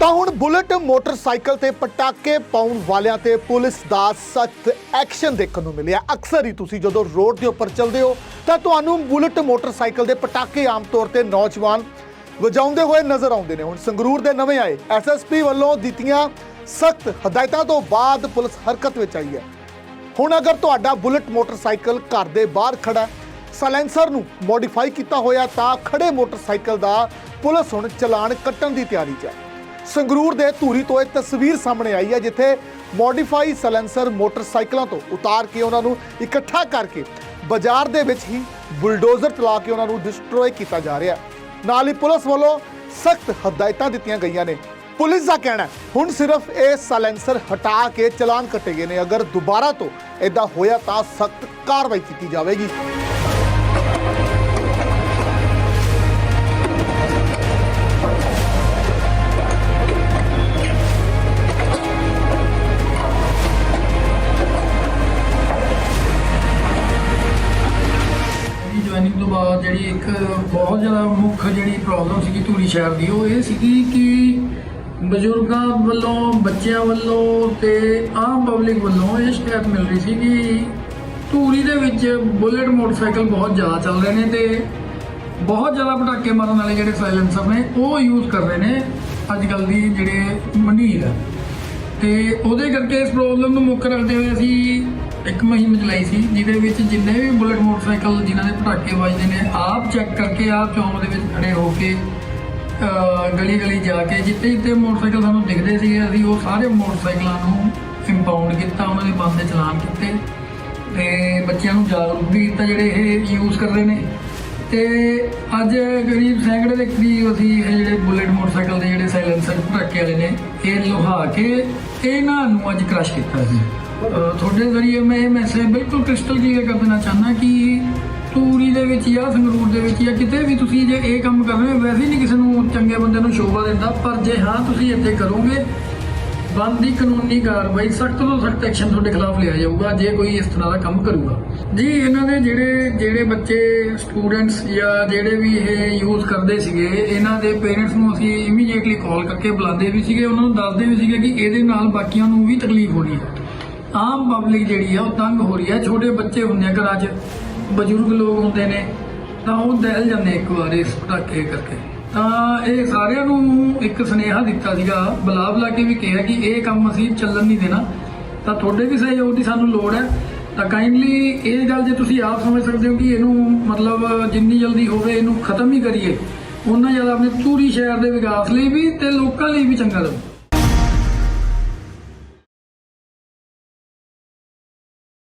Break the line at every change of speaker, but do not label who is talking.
ਤਾਂ ਹੁਣ bullet motorcycle ਤੇ ਪਟਾਕੇ ਪਾਉਣ ਵਾਲਿਆਂ ਤੇ ਪੁਲਿਸ ਦਾ ਸਖਤ ਐਕਸ਼ਨ ਦੇਖਣ ਨੂੰ ਮਿਲਿਆ। ਅਕਸਰ ਹੀ ਤੁਸੀਂ ਜਦੋਂ ਰੋਡ ਦੇ ਉੱਪਰ ਚੱਲਦੇ ਹੋ, ਤਾਂ ਤੁਹਾਨੂੰ ਬੁਲਟ ਮੋਟਰਸਾਈਕਲ ਦੇ ਪਟਾਕੇ ਆਮ ਤੌਰ ਤੇ ਨੌਜਵਾਨ ਵਜਾਉਂਦੇ ਹੋਏ ਨਜ਼ਰ ਆਉਂਦੇ ਨੇ। ਹੁਣ ਸੰਗਰੂਰ ਦੇ ਨਵੇਂ ਆਏ ਐਸਐਸਪੀ ਵੱਲੋਂ ਦਿੱਤੀਆਂ ਸਖਤ ਹਦਾਇਤਾਂ ਤੋਂ ਬਾਅਦ ਪੁਲਿਸ ਹਰਕਤ ਵਿੱਚ ਆਈ ਹੈ। ਹੁਣ ਅਗਰ ਤੁਹਾਡਾ ਬੁਲਟ ਮੋਟਰਸਾਈਕਲ ਘਰ ਦੇ ਬਾਹਰ ਖੜਾ ਸਾਇਲੈਂਸਰ ਨੂੰ ਮੋਡੀਫਾਈ ਕੀਤਾ ਹੋਇਆ ਤਾਂ ਖੜੇ ਮੋਟਰਸਾਈਕਲ ਦਾ ਪੁਲਿਸ ਹੁਣ ਚਲਾਨ ਕੱਟਣ ਦੀ ਤਿਆਰੀ 'ਚ ਹੈ। ਸੰਗਰੂਰ ਦੇ ਧੂਰੀ ਤੋਂ ਇਹ ਤਸਵੀਰ ਸਾਹਮਣੇ ਆਈ ਹੈ, ਜਿੱਥੇ ਮੋਡੀਫਾਈ ਸਾਇਲੈਂਸਰ ਮੋਟਰਸਾਈਕਲਾਂ ਤੋਂ ਉਤਾਰ ਕੇ ਉਹਨਾਂ ਨੂੰ ਇਕੱਠਾ ਕਰਕੇ ਬਾਜ਼ਾਰ ਦੇ ਵਿੱਚ ਹੀ ਬੁਲਡੋਜ਼ਰ ਚਲਾ ਕੇ ਉਹਨਾਂ ਨੂੰ ਡਿਸਟਰੋਏ ਕੀਤਾ ਜਾ ਰਿਹਾ ਨਾਲ ਹੀ ਪੁਲਿਸ ਵੱਲੋਂ ਸਖਤ ਹਦਾਇਤਾਂ ਦਿੱਤੀਆਂ ਗਈਆਂ ਨੇ। ਪੁਲਿਸ ਦਾ ਕਹਿਣਾ ਹੁਣ ਸਿਰਫ ਇਹ ਸਾਇਲੈਂਸਰ ਹਟਾ ਕੇ ਚਲਾਨ ਕੱਟੇ ਗਏ ਨੇ। ਅਗਰ ਦੁਬਾਰਾ ਤੋਂ ਇਦਾਂ ਹੋਇਆ ਤਾਂ ਸਖਤ ਕਾਰਵਾਈ ਕੀਤੀ ਜਾਵੇਗੀ।
ਇੱਕ ਬਹੁਤ ਜ਼ਿਆਦਾ ਮੁੱਖ ਜਿਹੜੀ ਪ੍ਰੋਬਲਮ ਸੀਗੀ ਧੂਰੀ ਸ਼ਹਿਰ ਦੀ, ਉਹ ਇਹ ਸੀਗੀ ਕਿ ਬਜ਼ੁਰਗਾਂ ਵੱਲੋਂ, ਬੱਚਿਆਂ ਵੱਲੋਂ ਤੇ ਆਮ ਪਬਲਿਕ ਵੱਲੋਂ ਇਹ ਸ਼ਿਕਾਇਤ ਮਿਲ ਰਹੀ ਸੀ ਕਿ ਧੂਰੀ ਦੇ ਵਿੱਚ ਬੁਲੇਟ ਮੋਟਰਸਾਈਕਲ ਬਹੁਤ ਜ਼ਿਆਦਾ ਚੱਲ ਰਹੇ ਨੇ ਤੇ ਬਹੁਤ ਜ਼ਿਆਦਾ ਪਟਾਕੇ ਮਾਰਨ ਵਾਲੇ ਜਿਹੜੇ ਸਾਇਲੈਂਸਰ ਨੇ, ਉਹ ਯੂਜ਼ ਕਰ ਰਹੇ ਨੇ ਅੱਜ ਕੱਲ ਦੀ ਜਿਹੜੇ ਮੰਡੀਰ ਹੈ ਤੇ ਉਹਦੇ ਕਰਕੇ ਇਸ ਪ੍ਰੋਬਲਮ ਨੂੰ ਮੁੱਖ ਰੱਖਦੇ ਹੋਏ ਅਸੀਂ ਇੱਕ ਮੁਹਿੰਮ ਚਲਾਈ ਸੀ, ਜਿਹਦੇ ਵਿੱਚ ਜਿੰਨੇ ਵੀ ਬੁਲਟ ਮੋਟਰਸਾਈਕਲ ਜਿਨ੍ਹਾਂ ਦੇ ਪਟਾਕੇ ਵੱਜਦੇ ਨੇ, ਆਪ ਚੈੱਕ ਕਰਕੇ ਆਪ ਚੌਂਕ ਦੇ ਵਿੱਚ ਖੜੇ ਹੋ ਕੇ ਗਲੀ ਗਲੀ ਜਾ ਕੇ, ਜਿੱਥੇ ਜਿੱਥੇ ਮੋਟਰਸਾਈਕਲ ਸਾਨੂੰ ਦਿਖਦੇ ਸੀਗੇ, ਅਸੀਂ ਉਹ ਸਾਰੇ ਮੋਟਰਸਾਈਕਲਾਂ ਨੂੰ ਇੰਪਾਊਂਡ ਕੀਤਾ, ਉਹਨਾਂ ਦੇ ਬੰਦੇ ਚਲਾਨ ਕੀਤੇ, ਤੇ ਬੱਚਿਆਂ ਨੂੰ ਜਾਗਰੂਕ ਵੀ ਕੀਤਾ ਜਿਹੜੇ ਇਹ ਯੂਜ਼ ਕਰ ਰਹੇ ਨੇ। ਤੇ ਅੱਜ ਕਰੀਬ ਸੈਂਕੜੇ ਦੇ ਕਰੀਬ ਅਸੀਂ ਇਹ ਜਿਹੜੇ ਬੁਲੇਟ ਮੋਟਰਸਾਈਕਲ ਦੇ ਜਿਹੜੇ ਸਾਇਲੈਂਸਰ ਪਟਾਕੇ ਵਾਲੇ ਨੇ, ਇਹ ਲੁਹਾ ਕੇ ਇਹਨਾਂ ਨੂੰ ਅੱਜ ਕ੍ਰਸ਼ ਕੀਤਾ ਸੀ। ਤੁਹਾਡੇ ਜ਼ਰੀਏ ਮੈਂ ਇਹ ਮੈਸੇਜ ਬਿਲਕੁਲ ਕ੍ਰਿਸਟਲ ਕਲੀਅਰ ਕਰ ਦੇਣਾ ਚਾਹੁੰਦਾ ਕਿ ਤੂਰੀ ਦੇ ਵਿੱਚ ਜਾਂ ਸੰਗਰੂਰ ਦੇ ਵਿੱਚ ਜਾਂ ਕਿਤੇ ਵੀ ਤੁਸੀਂ ਜੇ ਇਹ ਕੰਮ ਕਰ ਰਹੇ ਹੋ, ਵੈਸੇ ਨਹੀਂ ਕਿਸੇ ਨੂੰ ਚੰਗੇ ਬੰਦੇ ਨੂੰ ਸ਼ੋਭਾ ਦਿੰਦਾ, ਪਰ ਜੇ ਹਾਂ ਤੁਸੀਂ ਇੱਥੇ ਕਰੋਗੇ ਬਣਦੀ ਕਾਨੂੰਨੀ ਕਾਰਵਾਈ ਸਖਤ ਤੋਂ ਸਖਤ ਐਕਸ਼ਨ ਤੁਹਾਡੇ ਖਿਲਾਫ ਲਿਆ ਜਾਊਗਾ, ਜੇ ਕੋਈ ਇਸ ਤਰ੍ਹਾਂ ਦਾ ਕੰਮ ਕਰੂਗਾ। ਜੀ, ਇਹਨਾਂ ਦੇ ਜਿਹੜੇ ਜਿਹੜੇ ਬੱਚੇ ਸਟੂਡੈਂਟਸ ਜਾਂ ਜਿਹੜੇ ਵੀ ਇਹ ਯੂਜ਼ ਕਰਦੇ ਸੀਗੇ, ਇਹਨਾਂ ਦੇ ਪੇਰੈਂਟਸ ਨੂੰ ਅਸੀਂ ਇਮੀਡੀਏਟਲੀ ਕਾਲ ਕਰਕੇ ਬੁਲਾਉਂਦੇ ਵੀ ਸੀਗੇ, ਉਹਨਾਂ ਨੂੰ ਦੱਸਦੇ ਵੀ ਸੀਗੇ ਕਿ ਇਹਦੇ ਨਾਲ ਬਾਕੀਆਂ ਨੂੰ ਵੀ ਤਕਲੀਫ ਹੋਣੀ ਹੈ। ਆਮ ਪਬਲਿਕ ਜਿਹੜੀ ਆ ਉਹ ਤੰਗ ਹੋ ਰਹੀ ਹੈ ਛੋਟੇ ਬੱਚੇ ਹੁੰਦੇ ਆ ਘਰਾਂ 'ਚ, ਬਜ਼ੁਰਗ ਲੋਕ ਹੁੰਦੇ ਨੇ, ਤਾਂ ਉਹ ਦਹਿਲ ਜਾਂਦੇ ਇੱਕ ਵਾਰ ਇਸ ਪਟਾਕੇ ਕਰਕੇ। ਤਾਂ ਇਹ ਸਾਰਿਆਂ ਨੂੰ ਇੱਕ ਸੁਨੇਹਾ ਦਿੱਤਾ ਸੀਗਾ ਬੁਲਾ ਬੁਲਾ ਕੇ ਵੀ ਕਿਹਾ ਕਿ ਇਹ ਕੰਮ ਅਸੀਂ ਚੱਲਣ ਨਹੀਂ ਦੇਣਾ। ਤਾਂ ਤੁਹਾਡੇ ਵੀ ਸਹਿਯੋਗ ਦੀ ਸਾਨੂੰ ਲੋੜ ਹੈ। ਤਾਂ ਕਾਈਂਡਲੀ ਇਹ ਗੱਲ ਜੇ ਤੁਸੀਂ ਆਪ ਸਮਝ ਸਕਦੇ ਹੋ ਕਿ ਇਹਨੂੰ ਮਤਲਬ ਜਿੰਨੀ ਜਲਦੀ ਹੋਵੇ ਇਹਨੂੰ ਖਤਮ ਹੀ ਕਰੀਏ। ਉਹਨਾਂ ਜ਼ਿਆਦਾ ਆਪਣੇ ਪੂਰੀ ਸ਼ਹਿਰ ਦੇ ਵਿਕਾਸ ਲਈ ਵੀ ਤੇ ਲੋਕਾਂ ਲਈ ਵੀ ਚੰਗਾ ਲੱਗੂ